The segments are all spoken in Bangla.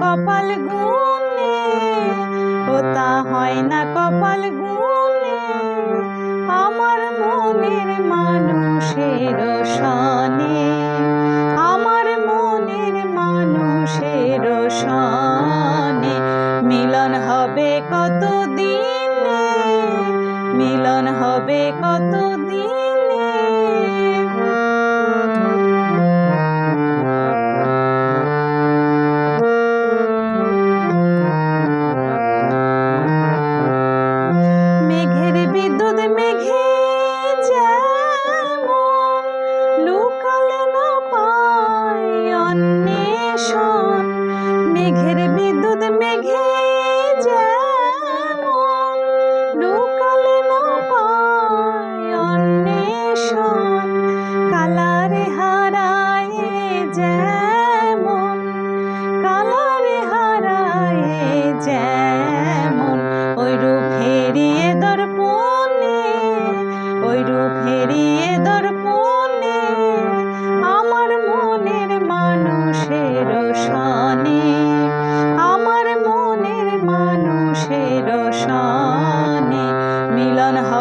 কপাল গুনে ও তা হয় না কপাল গুনে আমার মনের মানুষের সনে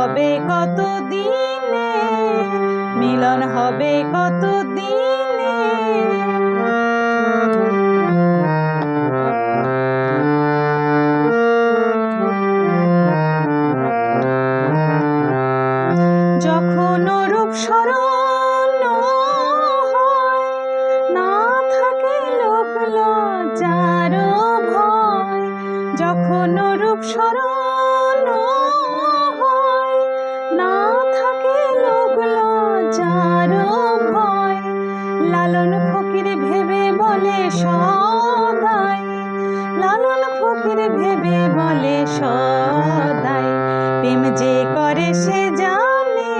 হবে কত দিনে মিলন হবে কত দিনে যখন রূপ স্মরণ না থাকে লোক লজ্জার ভয়। যখন রূপ স্মরণ লালন ভেবে বলে সদাই। প্রেম যে করে সে জানে,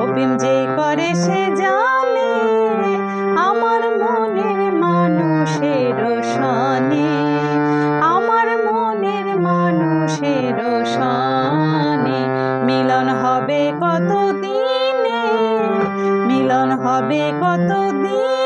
ও প্রেম যে করে সে জানে, আমার মনের মানুষের সনে। আমার মনের মানুষের সনে। মিলন হবে কত দিনে মিলন হবে কত দিন